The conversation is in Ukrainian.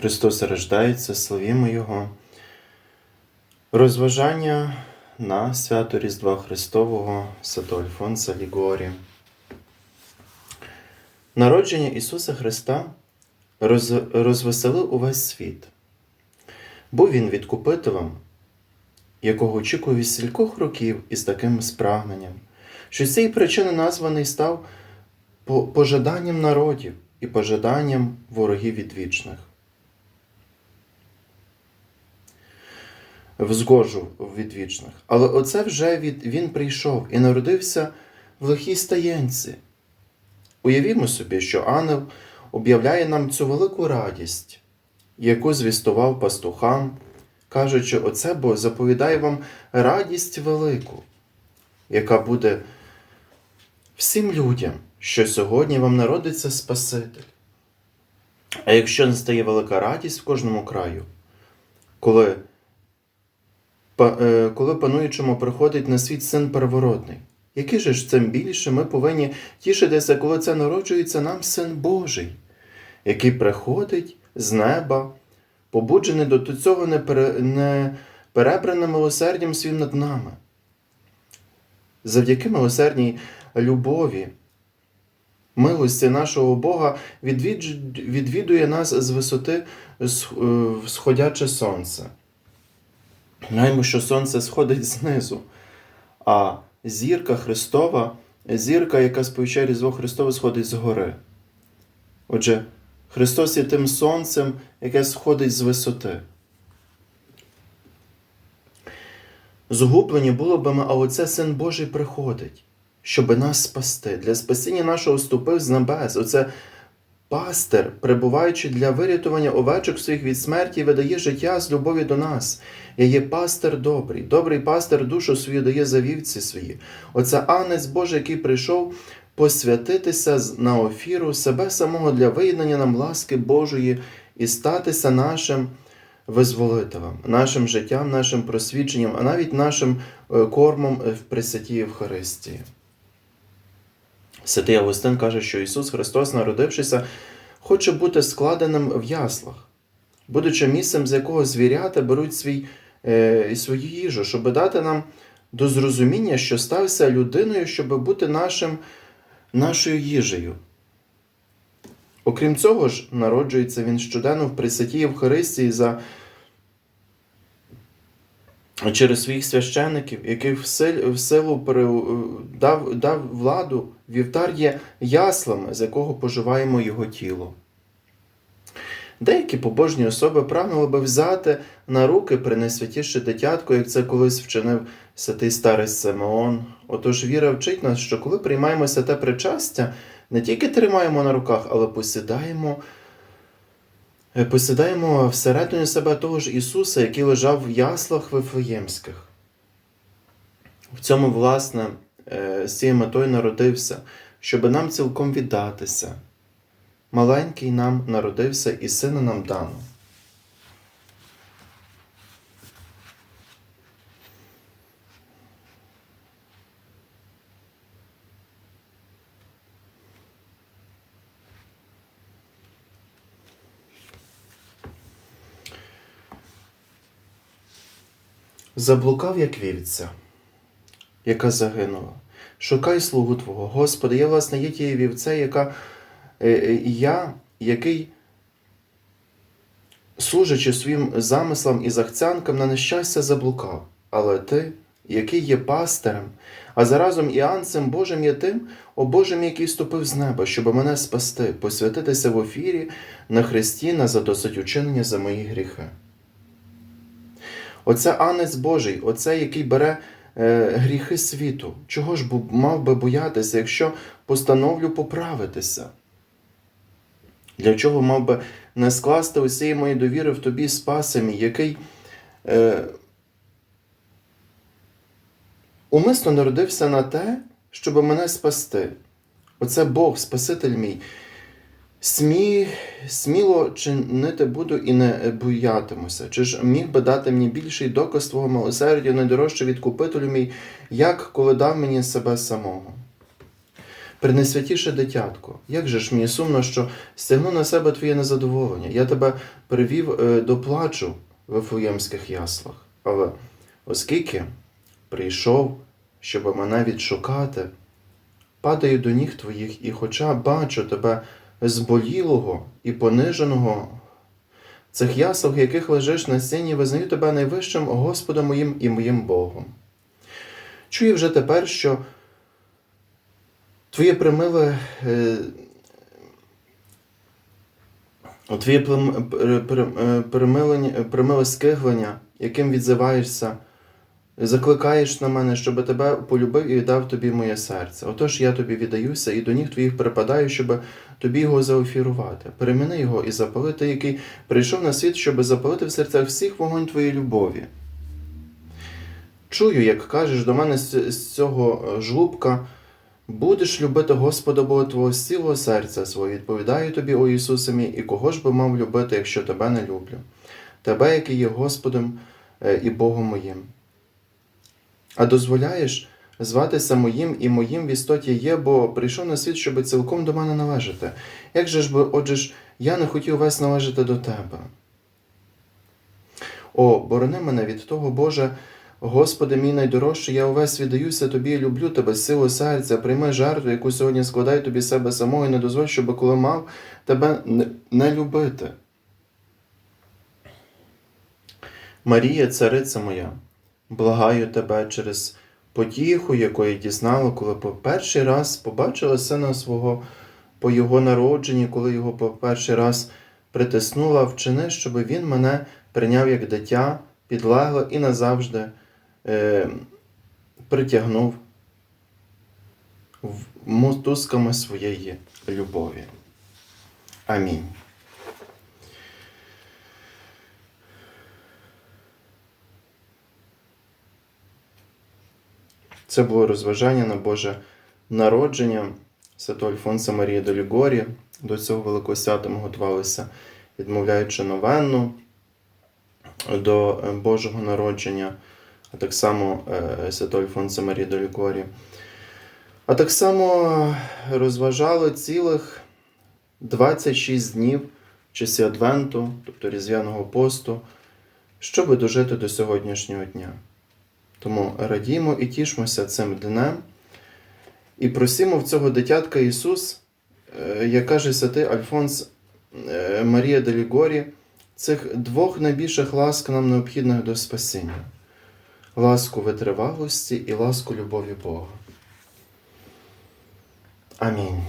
Христос рождається, славімо Його. Розважання на свято Різдва Христового Святого Альфонса Лігорі. Народження Ісуса Христа роз... розвеселив увесь світ. Був він відкупителем, якого очікує від стількох років із таким спрагненням, що з цієї причини названий став по- пожаданням народів і пожаданням ворогів відвічних. Взгожу відвічних. Але оце вже від, він прийшов і народився в лихій стаєнці. Уявімо собі, що ангел об'являє нам цю велику радість, яку звістував пастухам, кажучи, оце бо заповідає вам радість велику, яка буде всім людям, що сьогодні вам народиться Спаситель. А якщо настає велика радість в кожному краю, коли, коли пануючому приходить на світ син первородний, який же ж цим більше ми повинні тішитися, коли це народжується нам син Божий, який приходить з неба, побуджений до цього неперебраним милосердям своїм над нами. Завдяки милосердній любові, милості нашого Бога відвідує нас з висоти е, сходяче сонце. Знаємо, що сонце сходить знизу, а зірка Христова, зірка, яка сповіщає Різдво Христове, сходить згори. Отже, Христос є тим сонцем, яке сходить з висоти. Згублені було би ми, а оце Син Божий приходить, щоби нас спасти. Для спасіння нашого ступив з небес. Оце пастир, перебуваючи для вирятування овечок своїх від смерті, видає життя з любові до нас. Я є пастир добрий, добрий пастир душу свою дає за вівці свої. Оце Анець Божий, який прийшов посвятитися на офіру себе самого для виєднання нам ласки Божої і статися нашим визволителем, нашим життям, нашим просвідченням, а навіть нашим е, кормом в Пресвятій Євхаристії. Святий Августин каже, що Ісус Христос, народившися, хоче бути складеним в яслах, будучи місцем, з якого звірята беруть свій, е, свою їжу, щоб дати нам до зрозуміння, що стався людиною, щоб бути нашим, нашою їжею. Окрім цього ж, народжується він щоденно в Пресвятій Євхаристії за через своїх священиків, яких в сил- в силу пере- дав, дав владу, вівтар є яслами, з якого поживаємо його тіло. Деякі побожні особи прагнули би взяти на руки пренесвятіше дитятко, як це колись вчинив святий старець Симеон. Отож віра вчить нас, що коли приймаємо святе причастя, не тільки тримаємо на руках, але посідаємо, е, посідаємо всередині себе того ж Ісуса, який лежав в яслах Вифлеємських. В цьому, власне, е, з цією метою народився, щоб нам цілком віддатися. Маленький нам народився і сина нам дано. Заблукав, як вівця, яка загинула. Шукай слугу Твого. Господи, я, власне, є тією вівце, яка е, е, я, який, служачи своїм замислам і захцянкам, на нещастя заблукав. Але Ти, який є пастирем, а заразом і анцем Божим є тим, о Божим, який ступив з неба, щоб мене спасти, посвятитися в офірі на Христі на задосить учинення за мої гріхи. Оце Анець Божий, оце, який бере е, гріхи світу. Чого ж мав би боятися, якщо постановлю поправитися? Для чого мав би не скласти усієї моєї довіри в тобі, спаси мій, який е, умисно народився на те, щоб мене спасти. Оце Бог, Спаситель мій. Смі, сміло чинити буду і не боятимуся. Чи ж міг би дати мені більший доказ твого милосердя, найдорожче відкупителю мій, як коли дав мені себе самого? Пренесвятіше дитятко, як же ж мені сумно, що стягну на себе твоє незадоволення. Я тебе привів е, до плачу в Вифлеємських яслах. Але оскільки прийшов, щоб мене відшукати, падаю до ніг твоїх, і хоча бачу тебе зболілого і пониженого цих яслах, в яких лежиш на стіні, визнаю тебе найвищим Господом моїм і моїм Богом. Чую вже тепер, що твоє примиле. е, Твоє е, примиле скиглення, яким відзиваєшся, закликаєш на мене, щоб тебе полюбив і віддав тобі моє серце. Отож я тобі віддаюся і до ніг твоїх припадаю, щоб тобі його заофірувати. Переміни його і запали ти, який прийшов на світ, щоб запалити в серцях всіх вогонь твоєї любові. Чую, як кажеш до мене з з цього е, жлубка, будеш любити Господа Бога Твого з цілого серця свого. Відповідаю тобі, о Ісусе мій, і кого ж би мав любити, якщо тебе не люблю? Тебе, який є Господом е, і Богом моїм. А дозволяєш зватися моїм і моїм в істоті є, бо прийшов на світ, щоб цілком до мене належати. Як же ж би, отже ж, я не хотів весь належати до тебе? О, борони мене від того, Боже, Господи мій найдорожчий, я увесь віддаюся тобі і люблю тебе з силою серця, прийми жертву, яку сьогодні складаю тобі себе самого, і не дозволь, щоб коли мав тебе не любити. Марія, цариця моя, благаю тебе через потіху, якої дізнала, коли по перший раз побачила сина свого по його народженні, коли його по перший раз притиснула, вчини, щоб він мене прийняв як дитя, підлегло і назавжди е, притягнув мотузками своєї любові. Амінь. Це було розважання на Боже народження Святого Альфонса Марії до Лігорі. До цього великого свята ми готувалися, відмовляючи новенну до е, Божого народження, а так само е, Святого Альфонса Марії до Лігорі. А так само розважали цілих 26 днів в часі Адвенту, тобто Різдвяного посту, щоб дожити до сьогоднішнього дня. Тому радімо і тішмося цим днем і просимо в цього дитятка Ісус, е, як каже святий Альфонс е, Марія де Лігорі, цих двох найбільших ласк нам необхідних до спасіння: ласку витривалості і ласку любові Бога. Амінь.